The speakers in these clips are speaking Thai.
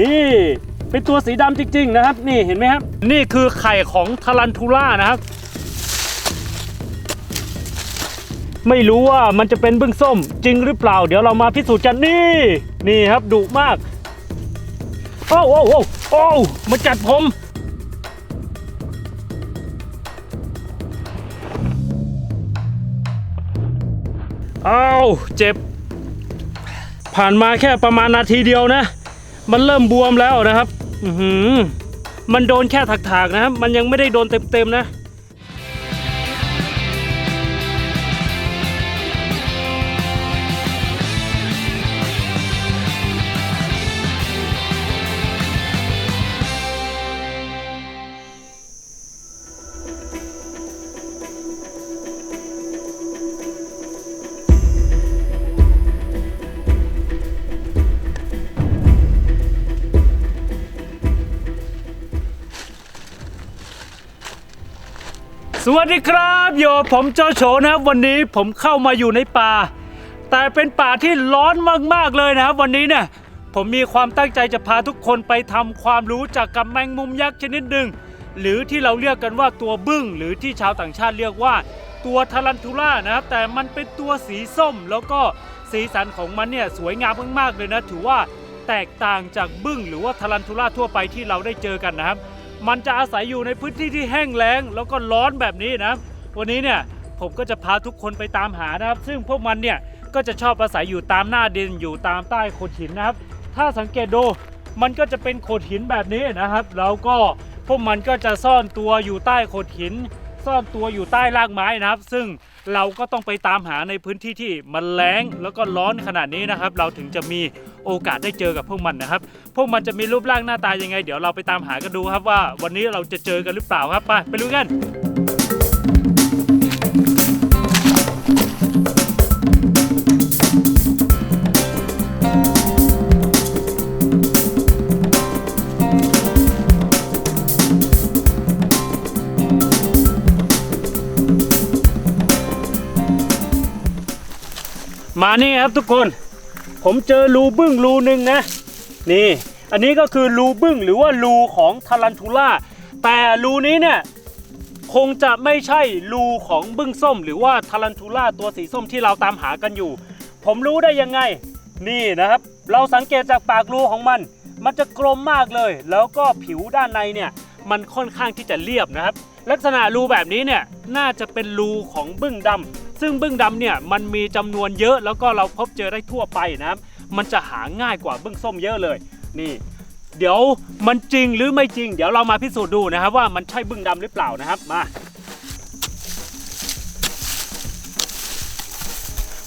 นี่เป็นตัวสีดำจริง ๆ นะครับ นี่เห็นไหมครับ นี่คือไข่ของทารันทูล่านะครับ ไม่รู้ว่ามันจะเป็นบึ้งส้มจริงหรือเปล่า เดี๋ยวเรามาพิสูจน์กันนี่ นี่ครับดุมาก โอ้โอ้โอ้โอ้มาจัดผมอ้าวเจ็บ ผ่านมาแค่ประมาณนาทีเดียวนะ มันเริ่มบวมแล้วนะครับ อืมันโดนแค่ถักๆนะครับ มันยังไม่ได้โดนเต็มๆนะ สวัสดีครับโยผมโจโฉนะครับวันนี้ผมเข้ามาอยู่ในป่า แต่เป็นป่าที่ร้อนมากๆเลยนะครับ วันนี้เนี่ยผมมีความตั้งใจจะพาทุกคนไปทำความรู้จักกับแมงมุมยักษ์ชนิดหนึ่ง หรือที่เราเรียกกันว่าตัวบึ้ง หรือที่ชาวต่างชาติเรียกว่าตัวทารันทูล่านะครับแต่มันเป็นตัวสีส้ม แล้วก็สีสันของมันเนี่ยสวยงามมากๆเลยนะ ถือว่าแตกต่างจากบึ้งหรือว่าทารันทูล่าทั่วไปที่เราได้เจอกันนะครับ มันจะอาศัยอยู่ในพื้นที่ที่แห้งแล้ง แล้วก็ร้อนแบบนี้นะ วันนี้เนี่ยผมก็จะพาทุกคนไปตามหานะครับ ซึ่งพวกมันเนี่ยก็จะชอบอาศัยอยู่ตามหน้าดินอยู่ตามใต้โขดหินนะครับ ถ้าสังเกตดูมันก็จะเป็นโขดหินแบบนี้นะครับ แล้วก็พวกมันก็จะซ่อนตัวอยู่ใต้โขดหิน ซ่อนตัวอยู่ใต้รากไม้นะครับ ซึ่งเราก็ต้องไปตามหาในพื้นที่ที่มันแล้งแล้วก็ร้อนขนาดนี้นะครับ เราถึงจะมีโอกาสได้เจอกับพวกมันนะครับ พวกมันจะมีรูปร่างหน้าตายังไง เดี๋ยวเราไปตามหากันดูครับว่า วันนี้เราจะเจอกันหรือเปล่าครับไปไปดูกัน มานี่ครับทุกคน ผมเจอรูบึ้งรูหนึ่งนะ นี่ อันนี้ก็คือรูบึ้งหรือว่ารูของทารันทูล่า แต่รูนี้เนี่ยคงจะไม่ใช่รูของบึ้งส้ม หรือว่าทารันทูล่าตัวสีส้มที่เราตามหากันอยู่ ผมรู้ได้ยังไง นี่นะครับ เราสังเกตจากปากรูของมัน มันจะกลมมากเลย แล้วก็ผิวด้านในเนี่ยมันค่อนข้างที่จะเรียบนะครับ ลักษณะรูแบบนี้เนี่ยน่าจะเป็นรูของบึ้งดำ ซึ่งบึ้งดำเนี่ยมันมีจำนวนเยอะแล้วก็เราพบเจอได้ทั่วไปนะครับมันจะหาง่ายกว่าบึ้งส้มเยอะเลย นี่ เดี๋ยวมันจริงหรือไม่จริง เดี๋ยวเรามาพิสูจน์ดูนะครับว่ามันใช่บึ้งดำหรือเปล่านะครับมา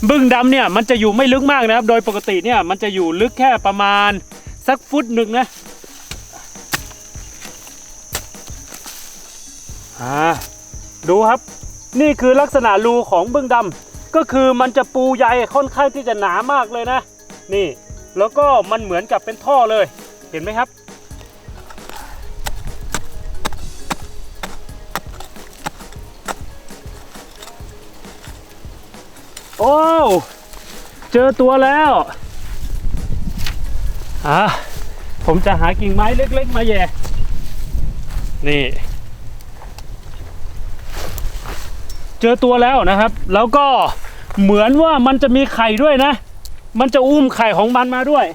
บึ้งดำเนี่ยมันจะอยู่ไม่ลึกมากนะครับ โดยปกติเนี่ยมันจะอยู่ลึกแค่ประมาณสักฟุตหนึ่งนะอ่าดูครับ นี่คือลักษณะรูของบึ้งดำก็คือมันจะปูใยค่อนข้างที่จะหนามากเลยนะ นี่ แล้วก็มันเหมือนกับเป็นท่อเลย เห็นไหมครับ โอ้เจอตัวแล้วอะผมจะหากิ่งไม้เล็ก ๆ มาแย่นี่ เจอตัวแล้วนะครับ แล้วก็เหมือนว่ามันจะมีไข่ด้วยนะ มันจะอุ้มไข่ของมันมาด้วย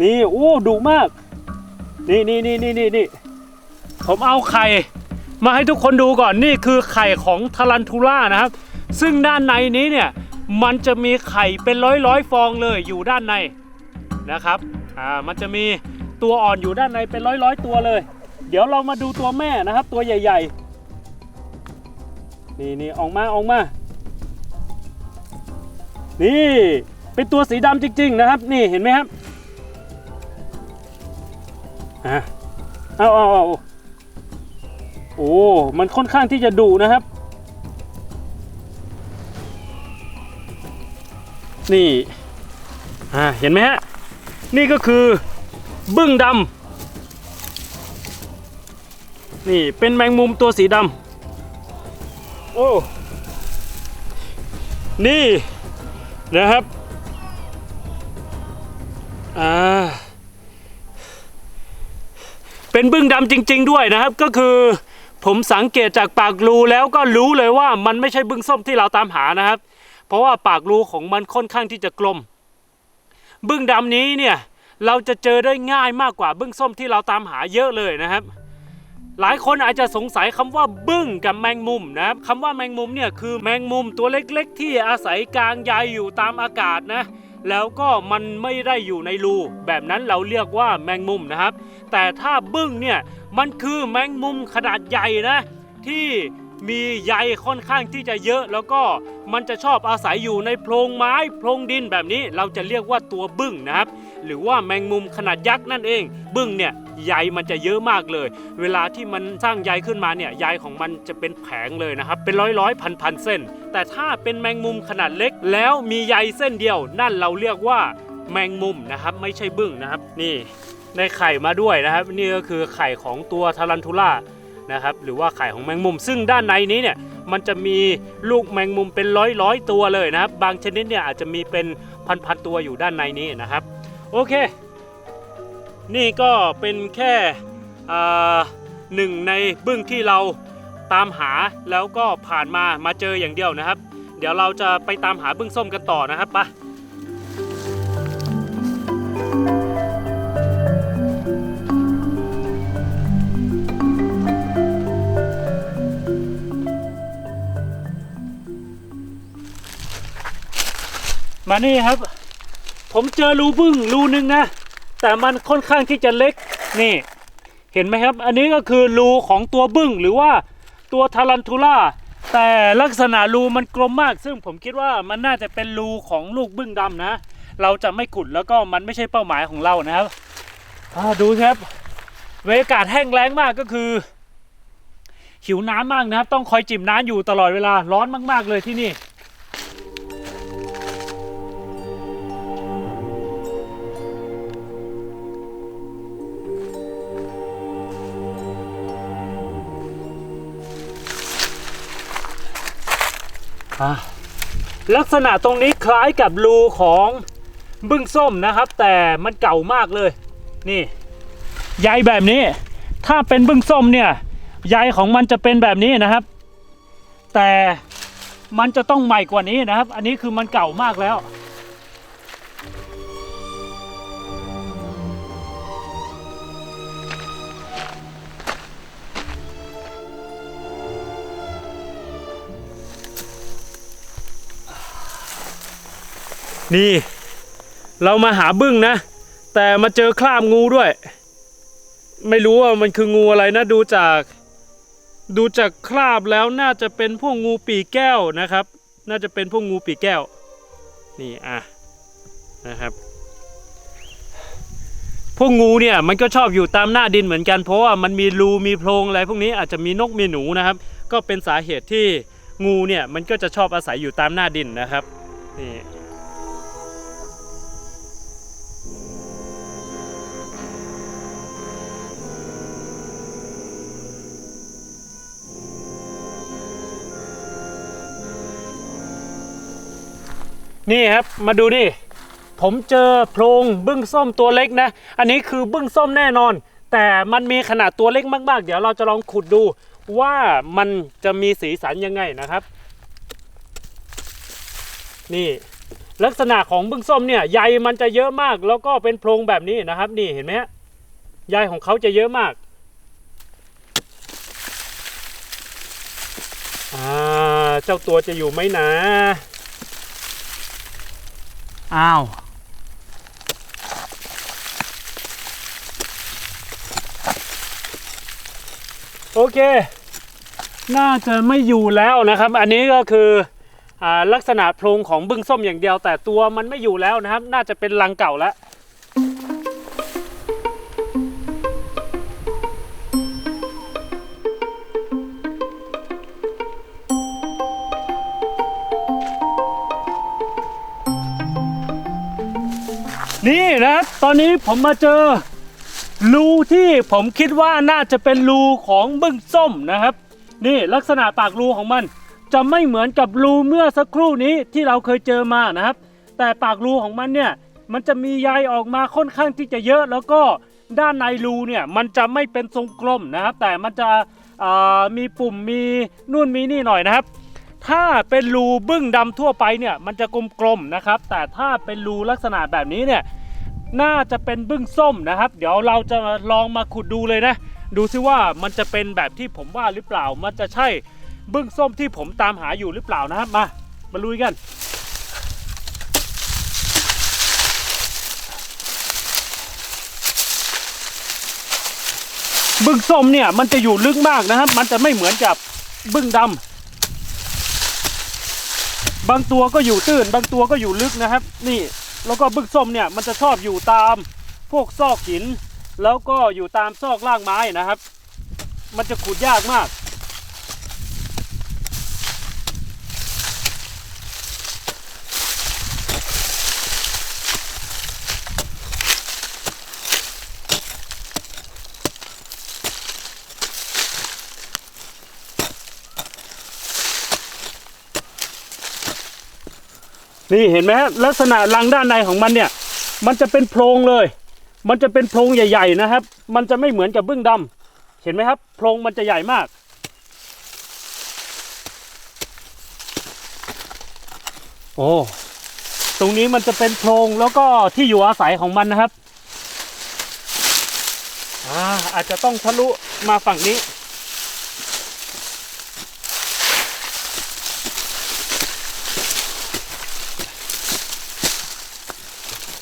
นี่โอ้ดุมาก นี่นี่นี่นี่นี่นี่ผมเอาไข่มาให้ทุกคนดูก่อนนี่คือไข่ของทารันทูล่านะครับ ซึ่งด้านในนี้เนี่ยมันจะมีไข่เป็นร้อยร้อยฟองเลยอยู่ด้านในนะครับอ่ามันจะมีตัวอ่อนอยู่ด้านในเป็นร้อยร้อยตัวเลย เดี๋ยวเรามาดูตัวแม่นะครับ ตัวใหญ่ ๆ นี่นี่ออกมาออกมา นี่เป็นตัวสีดำจริง ๆ นะครับ นี่เห็นไหมครับอะเอาเอาเอาโอ้ มันค่อนข้างที่จะดุนะครับ นี่ อ่า เห็นไหมฮะ นี่ก็คือบึ้งดำ นี่เป็นแมงมุมตัวสีดำโอ้นี่นะครับอ่าเป็นบึ้งดำจริง ๆ ด้วยนะครับก็คือผมสังเกตจากปากรูแล้วก็รู้เลยว่ามันไม่ใช่บึ้งส้มที่เราตามหานะครับ เพราะว่าปากรูของมันค่อนข้างที่จะกลม บึ้งดำนี้เนี่ยเราจะเจอได้ง่ายมากกว่าบึ้งส้มที่เราตามหาเยอะเลยนะครับ หลายคนอาจจะสงสัยคำว่าบึ้งกับแมงมุมนะครับคำว่าแมงมุมเนี่ยคือแมงมุมตัวเล็กๆ ที่อาศัยกลางใยอยู่ตามอากาศนะ แล้วก็มันไม่ได้อยู่ในรูแบบนั้นเราเรียกว่าแมงมุมนะครับ แต่ถ้าบึ้งเนี่ยมันคือแมงมุมขนาดใหญ่นะ ที่มีใยค่อนข้างที่จะเยอะแล้วก็มันจะชอบอาศัยอยู่ในโพรงไม้โพรงดินแบบนี้ เราจะเรียกว่าตัวบึ้งนะครับ หรือว่าแมงมุมขนาดยักษ์นั่นเอง บึ้งเนี่ยใยมันจะเยอะมากเลย เวลาที่มันสร้างใยขึ้นมาเนี่ยใยของมันจะเป็นแผงเลยนะครับ เป็นร้อยร้อยพันพันเส้น แต่ถ้าเป็นแมงมุมขนาดเล็ก แล้วมีใยเส้นเดียว นั่นเราเรียกว่าแมงมุมนะครับไม่ใช่บึ้งนะครับ นี่ได้ไข่มาด้วยนะครับ นี่ก็คือไข่ของตัวทารันทูล่านะครับหรือว่าไข่ของแมงมุม ซึ่งด้านในนี้เนี่ยมันจะมีลูกแมงมุมเป็นร้อยร้อยตัวเลยนะครับ บางชนิดเนี่ยอาจจะมีเป็นพันพันตัวอยู่ด้านในนี้นะครับ โอเค นี่ก็เป็นแค่หนึ่งในบึ้งที่เราตามหาแล้วก็ผ่านมามาเจออย่างเดียวนะครับ เดี๋ยวเราจะไปตามหาบึ้งส้มกันต่อนะครับไปะมานี่ครับ ผมเจอรูบึ้งรูหนึ่งนะ แต่มันค่อนข้างที่จะเล็กนี่เห็นไหมครับ อันนี้ก็คือรูของตัวบึ้งหรือว่าตัวทารันทูล่าแต่ลักษณะรูมันกลมมาก ซึ่งผมคิดว่ามันน่าจะเป็นรูของลูกบึ้งดำนะ เราจะไม่ขุดแล้วก็มันไม่ใช่เป้าหมายของเรานะครับดูครับบรรยากาศแห้งแล้งมากก็คือ หิวน้ำมากนะครับ ต้องคอยจิบน้ำอยู่ตลอดเวลาร้อนมาก ๆ เลยที่นี่ ลักษณะตรงนี้คล้ายกับรูของบึ้งส้มนะครับ แต่มันเก่ามากเลย นี่ใยแบบนี้ ถ้าเป็นบึ้งส้มเนี่ยใยของมันจะเป็นแบบนี้นะครับ แต่มันจะต้องใหม่กว่านี้นะครับ อันนี้คือมันเก่ามากแล้ว นี่ เรามาหาบึ้งนะ แต่มาเจอคราบงูด้วย ไม่รู้ว่ามันคืองูอะไรนะดูจาก ดูจากคราบแล้วน่าจะเป็นพวกงูปีแก้วนะครับ น่าจะเป็นพวกงูปีแก้ว นี่อะนะครับพวกงูเนี่ยมันก็ชอบอยู่ตามหน้าดินเหมือนกันเพราะว่ามันมีรูมีโพรงอะไรพวกนี้อาจจะมีนกมีหนูนะครับ ก็เป็นสาเหตุที่งูเนี่ยมันก็จะชอบอาศัยอยู่ตามหน้าดินนะครับนี่ นี่ครับมาดูนี่ผมเจอโพรงบึ้งส้มตัวเล็กนะ อันนี้คือบึ้งส้มแน่นอน แต่มันมีขนาดตัวเล็กมากๆ เดี๋ยวเราจะลองขุดดูว่ามันจะมีสีสันยังไงนะครับ นี่ลักษณะของบึ้งส้มเนี่ยใยมันจะเยอะมาก แล้วก็เป็นโพรงแบบนี้นะครับ นี่เห็นไหมฮะใยของเขาจะเยอะมากอ่าเจ้าตัวจะอยู่ไหมนะ อ้าว โอเค น่าจะไม่อยู่แล้วนะครับ อันนี้ก็คืออลักษณะโพรงของบึ้งส้มอย่างเดียว แต่ตัวมันไม่อยู่แล้วนะครับ น่าจะเป็นรังเก่าแล้ว ตอนนี้ผมมาเจอรูที่ผมคิดว่าน่าจะเป็นรูของบึ้งส้มนะครับ นี่ลักษณะปากรูของมัน จะไม่เหมือนกับรูเมื่อสักครู่นี้ที่เราเคยเจอมานะครับ แต่ปากรูของมันเนี่ยมันจะมีใยออกมาค่อนข้างที่จะเยอะแล้วก็ด้านในรูเนี่ยมันจะไม่เป็นทรงกลมนะครับ แต่มันจะมีปุ่มมีนู่นมีนี่หน่อยนะครับ ถ้าเป็นรูบึ้งดำทั่วไปเนี่ยมันจะกลมๆนะครับ แต่ถ้าเป็นรูลักษณะแบบนี้เนี่ย น่าจะเป็นบึ้งส้มนะครับ เดี๋ยวเราจะลองมาขุดดูเลยนะ ดูซิว่ามันจะเป็นแบบที่ผมว่าหรือเปล่า มันจะใช่บึ้งส้มที่ผมตามหาอยู่หรือเปล่านะครับ มา มาลุยกัน บึ้งส้มเนี่ยมันจะอยู่ลึกมากนะครับ มันจะไม่เหมือนกับบึ้งดำ บางตัวก็อยู่ตื้น บางตัวก็อยู่ลึกนะครับ นี่ แล้วก็บึกส้มเนี่ยมันจะชอบอยู่ตามพวกซอกหิน แล้วก็อยู่ตามซอกล่างไม้นะครับ มันจะขุดยากมาก นี่เห็นไหมฮะลักษณะรังด้านในของมันเนี่ย มันจะเป็นโพรงเลย มันจะเป็นโพรงใหญ่ๆนะครับ มันจะไม่เหมือนกับบึ้งดำเห็นไหมครับ โพรงมันจะใหญ่มาก โอ้ตรงนี้มันจะเป็นโพรงแล้วก็ที่อยู่อาศัยของมันนะครับอ่าอาจจะต้องทะลุมาฝั่งนี้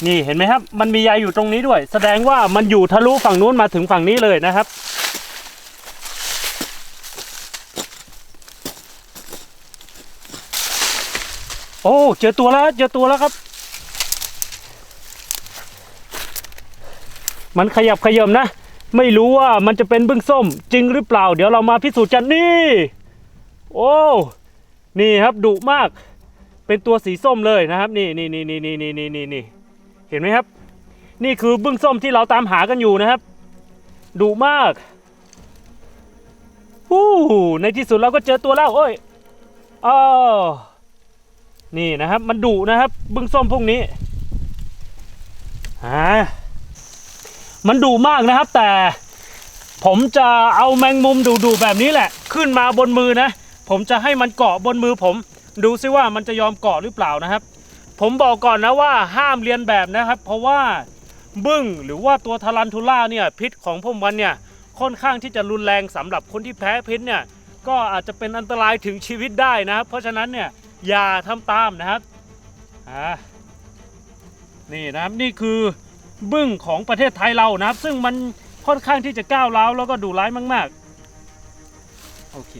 นี่เห็นไหมครับ มันมีใยอยู่ตรงนี้ด้วย แสดงว่ามันอยู่ทะลุฝั่งนู้นมาถึงฝั่งนี้เลยนะครับ โอ้เจอตัวแล้วเจอตัวแล้วครับ มันขยับขยมนะ ไม่รู้ว่ามันจะเป็นบึ้งส้ม จริงหรือเปล่า เดี๋ยวเรามาพิสูจน์กันนี่ โอ้นี่ครับดุมาก เป็นตัวสีส้มเลยนะครับ นี่นี่นี่นี่นี่นี่นี่นี่ เห็นไหมครับ นี่คือบึ้งส้มที่เราตามหากันอยู่นะครับดุมากฮู้ในที่สุดเราก็เจอตัวแล้วโอ้ยอ้าวนี่นะครับมันดุนะครับบึ้งส้มพวกนี้อ่ามันดุมากนะครับ แต่ผมจะเอาแมงมุมดุๆแบบนี้แหละ ขึ้นมาบนมือนะ ผมจะให้มันเกาะบนมือผม ดูซิว่ามันจะยอมเกาะหรือเปล่านะครับ ผมบอกก่อนนะว่าห้ามเรียนแบบนะครับ เพราะว่าบึ้งหรือว่าตัวทารันทูล่าเนี่ยพิษของพวกมันเนี่ยค่อนข้างที่จะรุนแรงสำหรับคนที่แพ้พิษเนี่ยก็อาจจะเป็นอันตรายถึงชีวิตได้นะครับ เพราะฉะนั้นเนี่ยอย่าทำตามนะครับอ่านี่นะครับนี่คือบึ้งของประเทศไทยเรานะครับ ซึ่งมันค่อนข้างที่จะก้าวร้าวแล้วก็ดุร้ายมาก ๆ โอเค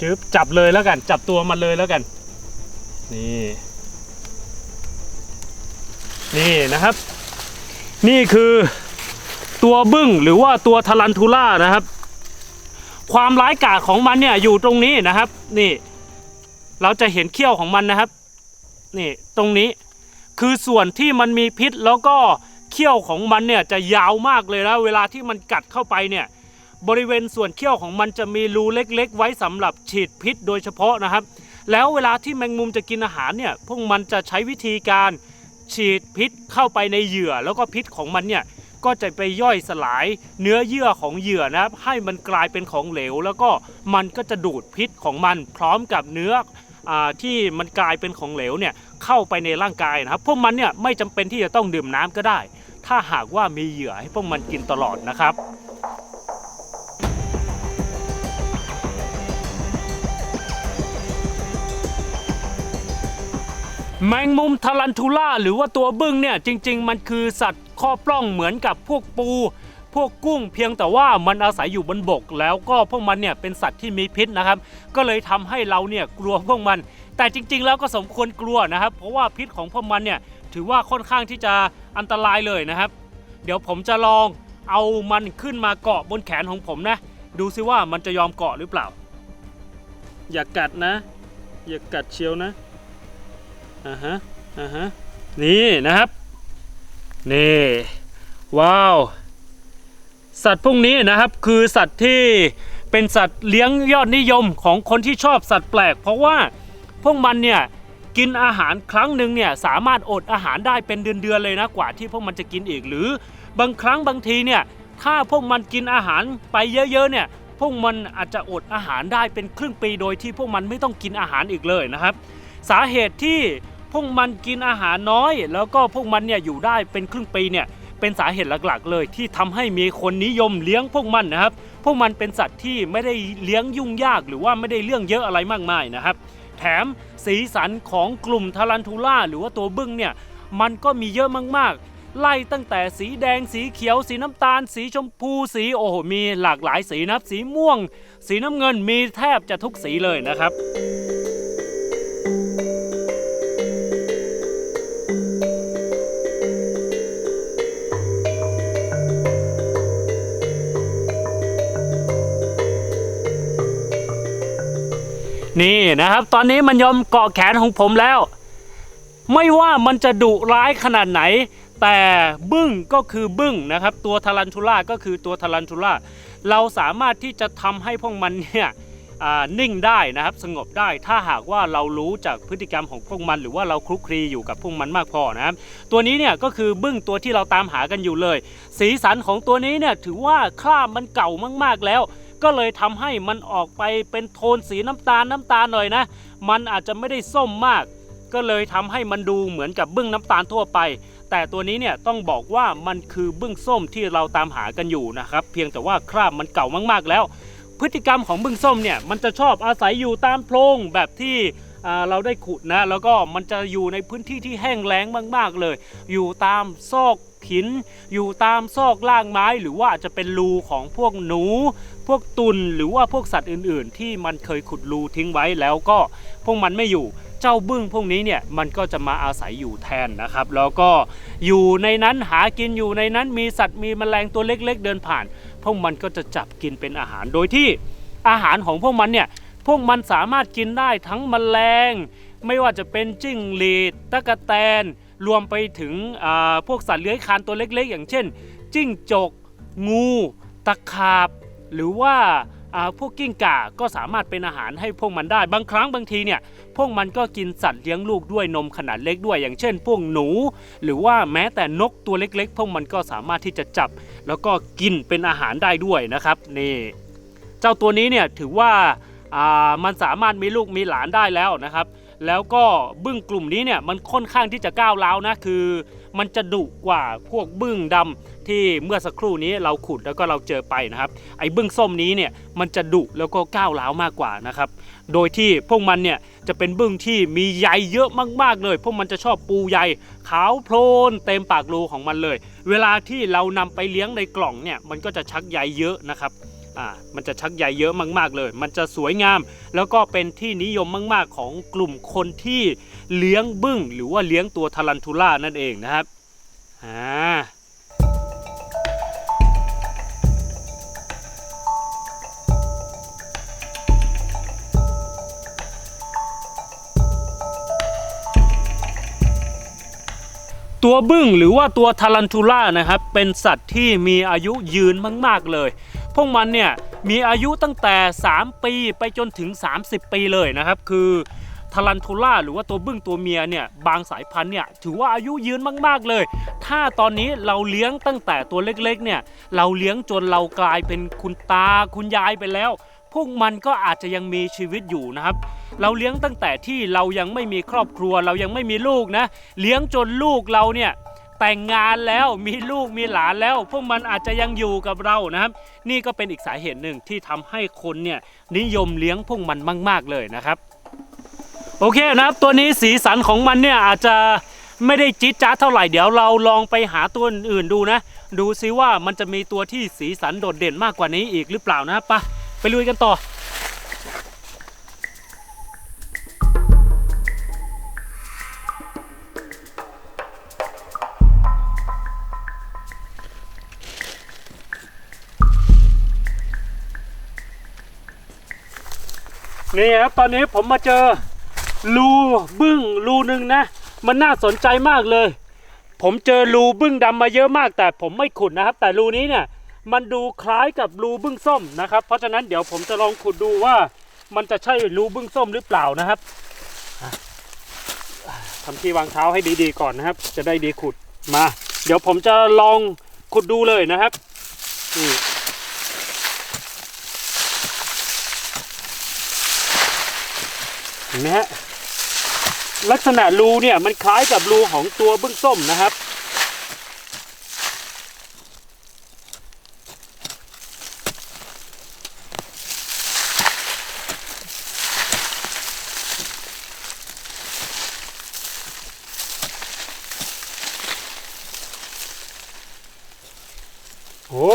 ชึบจับเลยแล้วกัน จับตัวมันเลยแล้วกัน นี่ นี่นะครับ นี่คือตัวบึ้งหรือว่าตัวทารันทูล่านะครับ ความร้ายกาจของมันเนี่ยอยู่ตรงนี้นะครับ นี่ เราจะเห็นเขี้ยวของมันนะครับ นี่ตรงนี้คือส่วนที่มันมีพิษแล้วก็เขี้ยวของมันเนี่ยจะยาวมากเลยนะเวลาที่มันกัดเข้าไปเนี่ย บริเวณส่วนเขี้ยวของมันจะมีรูเล็กๆ ไว้สำหรับฉีดพิษโดยเฉพาะนะครับ แล้วเวลาที่แมงมุมจะกินอาหารเนี่ยพวกมันจะใช้วิธีการฉีดพิษเข้าไปในเหยื่อ แล้วก็พิษของมันเนี่ยก็จะไปย่อยสลายเนื้อเยื่อของเหยื่อนะครับ ให้มันกลายเป็นของเหลว แล้วก็มันก็จะดูดพิษของมันพร้อมกับเนื้ออที่มันกลายเป็นของเหลวเนี่ยเข้าไปในร่างกายนะครับ พวกมันเนี่ยไม่จำเป็นที่จะต้องดื่มน้ำก็ได้ ถ้าหากว่ามีเหยื่อให้พวกมันกินตลอดนะครับ แมงมุมทารันทูล่าหรือว่าตัวบึ้งเนี่ยจริง ๆ มันคือสัตว์ข้อปล้องเหมือนกับพวกปู พวกกุ้งเพียงแต่ว่ามันอาศัยอยู่บนบก แล้วก็พวกมันเนี่ยเป็นสัตว์ที่มีพิษนะครับ ก็เลยทำให้เราเนี่ยกลัวพวกมัน แต่จริง ๆ แล้วก็สมควรกลัวนะครับ เพราะว่าพิษของพวกมันเนี่ยถือว่าค่อนข้างที่จะอันตรายเลยนะครับ เดี๋ยวผมจะลองเอามันขึ้นมาเกาะบนแขนของผมนะ ดูซิว่ามันจะยอมเกาะหรือเปล่า อย่ากัดนะ อย่ากัดเชียวนะ อ่าฮะอ่าฮะนี่นะครับนี่ว้าว สัตว์พวกนี้นะครับคือสัตว์ที่เป็นสัตว์เลี้ยงยอดนิยมของคนที่ชอบสัตว์แปลก เพราะว่าพวกมันเนี่ยกินอาหารครั้งหนึ่งเนี่ยสามารถอดอาหารได้เป็นเดือนๆเลยนะกว่าที่พวกมันจะกินอีกหรือบางครั้งบางทีเนี่ยถ้าพวกมันกินอาหารไปเยอะๆเนี่ยพวกมันอาจจะอดอาหารได้เป็นครึ่งปีโดยที่พวกมันไม่ต้องกินอาหารอีกเลยนะครับ สาเหตุที่ วกมันกินอาหารน้อย แล้วก็พวกมันเนี่ยอยู่ได้เป็นครึ่งปีเนี่ยเป็นสาเหตุหลักๆ เลยที่ทำให้มีคนนิยมเลี้ยงพวกมันนะครับ พวกมันเป็นสัตว์ที่ไม่ได้เลี้ยงยุ่งยากหรือว่าไม่ได้เรื่องเยอะอะไรมากมายนะครับ แถมสีสันของกลุ่มทารันทูล่าหรือว่าตัวบึ้งเนี่ยมันก็มีเยอะมากๆ ไล่ตั้งแต่สีแดงสีเขียว สีน้ำตาล สีชมพูสีโอ้โหมีหลากหลายสีนะครับ สีม่วง สีน้ำเงินมีแทบจะทุกสีเลยนะครับ นี่นะครับ ตอนนี้มันยอมเกาะแขนของผมแล้ว ไม่ว่ามันจะดุร้ายขนาดไหน แต่บึ้งก็คือบึ้งนะครับ ตัวทารันทูล่าก็คือตัวทารันทูล่าเราสามารถที่จะทำให้พวกมันเนี่ยนิ่งได้นะครับสงบได้ถ้าหากว่าเรารู้จากพฤติกรรมของพวกมัน หรือว่าเราคลุกคลีอยู่กับพวกมันมากพอนะครับตัวนี้เนี่ยก็คือบึ้งตัวที่เราตามหากันอยู่เลย สีสันของตัวนี้เนี่ยถือว่าคราบมันเก่ามากๆแล้ว ก็เลยทำให้มันออกไปเป็นโทนสีน้ำตาลน้ำตาลหน่อยนะ มันอาจจะไม่ได้ส้มมาก ก็เลยทำให้มันดูเหมือนกับบึ้งน้ำตาลทั่วไป แต่ตัวนี้เนี่ยต้องบอกว่ามันคือบึ้งส้มที่เราตามหากันอยู่นะครับ เพียงแต่ว่าคราบมันเก่ามากๆแล้ว พฤติกรรมของบึ้งส้มเนี่ยมันจะชอบอาศัยอยู่ตามโพรงแบบที่เราได้ขุดนะ แล้วก็มันจะอยู่ในพื้นที่ที่แห้งแล้งมาก ๆ เลย อยู่ตามซอกหิน อยู่ตามซอกล่างไม้ หรือว่าจะเป็นรูของพวกหนู พวกตุนหรือว่าพวกสัตว์อื่น ๆ ที่มันเคยขุดรูทิ้งไว้แล้วก็พวกมันไม่อยู่เจ้าบึ้งพวกนี้เนี่ยมันก็จะมาอาศัยอยู่แทนนะครับ แล้วก็อยู่ในนั้นหากินอยู่ในนั้นมีสัตว์มีแมลงตัวเล็ก ๆ เดินผ่าน พวกมันก็จะจับกินเป็นอาหารโดยที่อาหารของพวกมันเนี่ยพวกมันสามารถกินได้ทั้งแมลง ไม่ว่าจะเป็นจิ้งหรีดตะกแตน รวมไปถึงพวกสัตว์เลื้อยคลานตัวเล็ก ๆ อย่างเช่น จิ้งจก งู ตะขาบ หรือว่าพวกกิ้งก่าก็สามารถเป็นอาหารให้พวกมันได้ บางครั้งบางทีเนี่ยพวกมันก็กินสัตว์เลี้ยงลูกด้วยนมขนาดเล็กด้วย อย่างเช่น พวกหนู หรือว่าแม้แต่นกตัวเล็ก ๆ พวกมันก็สามารถที่จะจับ แล้วก็กินเป็นอาหารได้ด้วยนะครับนี่เจ้าตัวนี้เนี่ยถือว่าอ่ามันสามารถมีลูกมีหลานได้แล้วนะครับ แล้วก็บึ้งกลุ่มนี้เนี่ยมันค่อนข้างที่จะก้าวร้าวนะคือ มันจะดุกว่าพวกบึ้งดำที่เมื่อสักครู่นี้เราขุดแล้วก็เราเจอไปนะครับ ไอ้บึ้งส้มนี้เนี่ยมันจะดุแล้วก็ก้าวร้าวมากกว่านะครับ โดยที่พวกมันเนี่ยจะเป็นบึ้งที่มีใยเยอะมากๆเลย พวกมันจะชอบปูใยขาวโพลนเต็มปากรูของมันเลย เวลาที่เรานำไปเลี้ยงในกล่องเนี่ยมันก็จะชักใยเยอะนะครับ อ่ามันจะชักใยเยอะมาก ๆเลย มันจะสวยงาม แล้วก็เป็นที่นิยมมาก ๆ ของกลุ่มคนที่เลี้ยงบึ้ง หรือว่าเลี้ยงตัวทารันทูล่านั่นเองนะครับอ่าตัวบึ้งหรือว่าตัวทารันทูล่านะครับเป็นสัตว์ที่มีอายุยืนมาก ๆ เลย พวกมันเนี่ยมีอายุตั้งแต่ 3 ปีไปจนถึง 30 ปีเลยนะครับ คือทารันทูล่าหรือว่าตัวบึ้งตัวเมียเนี่ยบางสายพันธุ์เนี่ยถือว่าอายุยืนมากๆเลย ถ้าตอนนี้เราเลี้ยงตั้งแต่ตัวเล็กๆเนี่ยเราเลี้ยงจนเรากลายเป็นคุณตาคุณยายไปแล้ว พวกมันก็อาจจะยังมีชีวิตอยู่นะครับ เราเลี้ยงตั้งแต่ที่เรายังไม่มีครอบครัว เรายังไม่มีลูกนะเลี้ยงจนลูกเราเนี่ย แต่งงานแล้วมีลูกมีหลานแล้ว พวกมันอาจจะยังอยู่กับเรานะครับ นี่ก็เป็นอีกสาเหตุหนึ่งที่ทำให้คนเนี่ยนิยมเลี้ยงพวกมันมาก ๆเลยนะครับ โอเคนะครับตัวนี้สีสันของมันเนี่ยอาจจะไม่ได้จี๊ดจ๊าดเท่าไหร่เดี๋ยวเราลองไปหาตัวอื่นดูนะ ดูซิว่ามันจะมีตัวที่สีสันโดดเด่นมากกว่านี้อีกหรือเปล่านะครับไปไปลุยกันต่อ นี่ครับตอนนี้ผมมาเจอรูบึ้งรูหนึ่งนะ มันน่าสนใจมากเลย ผมเจอรูบึ้งดำมาเยอะมาก แต่ผมไม่ขุดนะครับ แต่รูนี้เนี่ยมันดูคล้ายกับรูบึ้งส้มนะครับ เพราะฉะนั้นเดี๋ยวผมจะลองขุดดูว่า มันจะใช่รูบึ้งส้มหรือเปล่านะครับทำที่วางเท้าให้ดีๆก่อนนะครับ จะได้ดีขุดมา เดี๋ยวผมจะลองขุดดูเลยนะครับนี่ ห็นไหมฮะลักษณะรูเนี่ยมันคล้ายกับรูของตัวบึ้งส้มนะครับ โอ้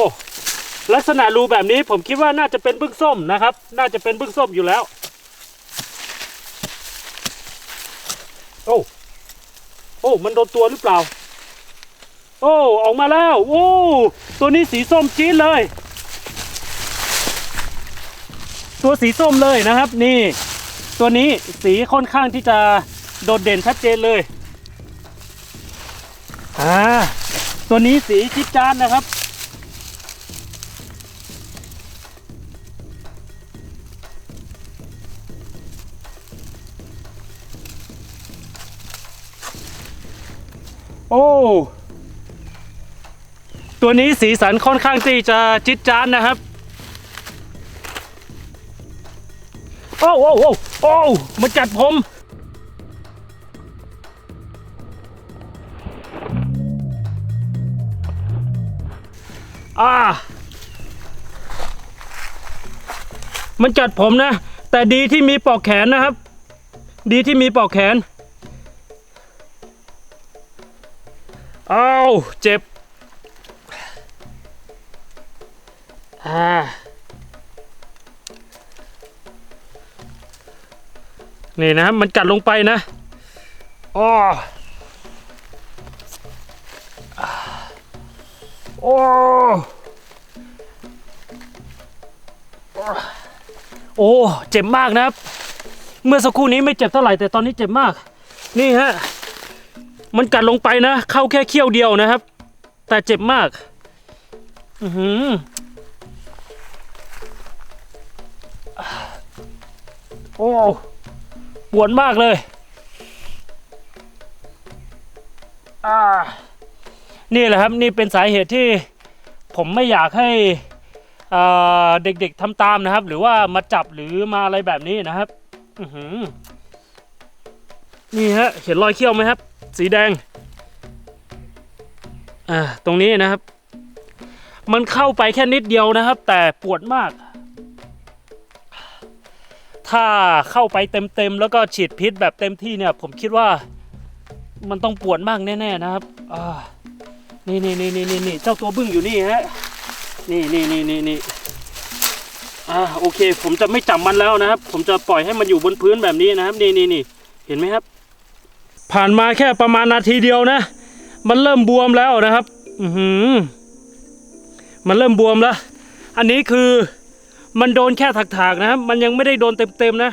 ลักษณะรูแบบนี้ผมคิดว่าน่าจะเป็นบึ้งส้มนะครับ น่าจะเป็นบึ้งส้มอยู่แล้ว โอ้ โอ้มันโดนตัวหรือเปล่า โอ้ออกมาแล้ว โอ้ตัวนี้สีส้มจี๊ดเลย ตัวสีส้มเลยนะครับ นี่ ตัวนี้สีค่อนข้างที่จะโดดเด่นชัดเจนเลยอ่าตัวนี้สีจิ๊ดจานนะครับ โอ้ ตัวนี้สีสันค่อนข้างที่จะจิดจานนะครับ โอ้โอ้โอ้โอ้มันจัดผมอ่ามันจัดผมนะ แต่ดีที่มีปลอกแขนนะครับ ดีที่มีปลอกแขน อ้าว เจ็บ อ่า นี่นะมันกัดลงไปนะอ้อโอ้โอ้ เจ็บมากนะครับ เมื่อสักครู่นี้ไม่เจ็บเท่าไหร่แต่ตอนนี้เจ็บมาก นี่ฮะ มันกัดลงไปนะ เข้าแค่เขี้ยวเดียวนะครับ แต่เจ็บมาก อือหือโอ้ปวดมากเลย อ่า นี่แหละครับนี่เป็นสาเหตุที่ผมไม่อยากให้เด็กๆทำตามนะครับ หรือว่ามาจับหรือมาอะไรแบบนี้นะครับ อือหือนี่ฮะ เห็นรอยเขี้ยวไหมครับ สีแดง อ่า ตรงนี้นะครับ มันเข้าไปแค่นิดเดียวนะครับ แต่ปวดมาก ถ้าเข้าไปเต็มๆแล้วก็ฉีดพิษแบบเต็มที่เนี่ย ผมคิดว่า มันต้องปวดมากแน่ๆนะครับ อ่า นี่นี่นี่นี่นี่เจ้าตัวบึ้งอยู่นี่ฮะ นี่นี่นี่นี่นี่อ่าโอเค ผมจะไม่จับมันแล้วนะครับ ผมจะปล่อยให้มันอยู่บนพื้นแบบนี้นะครับ นี่นี่นี่เห็นไหมครับ ผ่านมาแค่ประมาณนาทีเดียวนะ มันเริ่มบวมแล้วนะครับ อือหือมันเริ่มบวมแล้ว อันนี้คือมันโดนแค่ถากๆนะครับ มันยังไม่ได้โดนเต็มๆนะ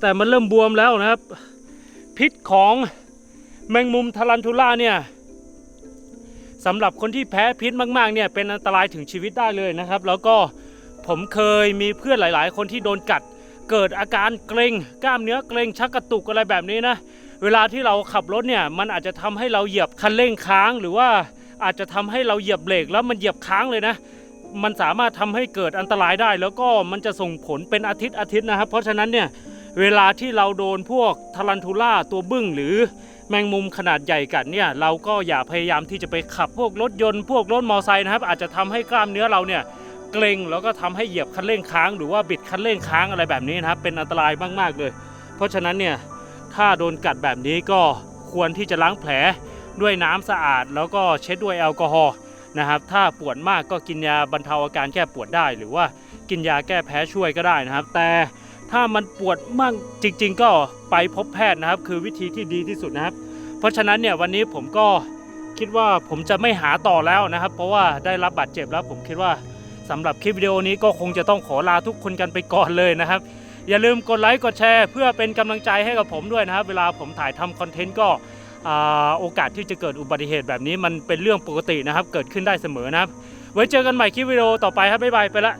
แต่มันเริ่มบวมแล้วนะครับ พิษของแมงมุมทารันทูล่าเนี่ยสำหรับคนที่แพ้พิษมากๆเนี่ยเป็นอันตรายถึงชีวิตได้เลยนะครับ แล้วก็ผมเคยมีเพื่อนหลาย ๆ คนที่โดนกัด เกิดอาการเกร็งกล้ามเนื้อเกร็งชักกระตุกอะไรแบบนี้นะ เวลาที่เราขับรถเนี่ยมันอาจจะทำให้เราเหยียบคันเร่งค้างหรือว่าอาจจะทำให้เราเหยียบเบรกแล้วมันเหยียบค้างเลยนะ มันสามารถทำให้เกิดอันตรายได้ แล้วก็มันจะส่งผลเป็นอาทิตย์อาทิตย์นะครับ เพราะฉะนั้นเนี่ยเวลาที่เราโดนพวกทารันทูล่าตัวบึ้งหรือแมงมุมขนาดใหญ่กัดเนี่ยเราก็อย่าพยายามที่จะไปขับพวกรถยนต์พวกรถมอเตอร์ไซค์นะครับ อาจจะทำให้กล้ามเนื้อเราเนี่ยเกร็งแล้วก็ทำให้เหยียบคันเร่งค้าง หรือว่าบิดคันเร่งค้างอะไรแบบนี้นะครับเป็นอันตรายมากๆเลย เพราะฉะนั้นเนี่ย ถ้าโดนกัดแบบนี้ก็ควรที่จะล้างแผลด้วยน้ำสะอาด แล้วก็เช็ดด้วยแอลกอฮอล์นะครับ ถ้าปวดมากก็กินยาบรรเทาอาการแก้ปวดได้ หรือว่ากินยาแก้แพ้ช่วยก็ได้นะครับ แต่ถ้ามันปวดมากจริง ๆ ก็ไปพบแพทย์นะครับ คือวิธีที่ดีที่สุดนะครับ เพราะฉะนั้นเนี่ยวันนี้ผมก็คิดว่าผมจะไม่หาต่อแล้วนะครับ เพราะว่าได้รับบาดเจ็บแล้วผมคิดว่าสำหรับคลิปวิดีโอนี้ก็คงจะต้องขอลาทุกคนกันไปก่อนเลยนะครับ อย่าลืมกดไลค์กดแชร์เพื่อเป็นกำลังใจให้กับผมด้วยนะครับ เวลาผมถ่ายทำคอนเทนต์ก็โอกาสที่จะเกิดอุบัติเหตุแบบนี้มันเป็นเรื่องปกตินะครับ เกิดขึ้นได้เสมอนะครับ ไว้เจอกันใหม่คลิปวิดีโอต่อไปครับบ๊ายบายไปละ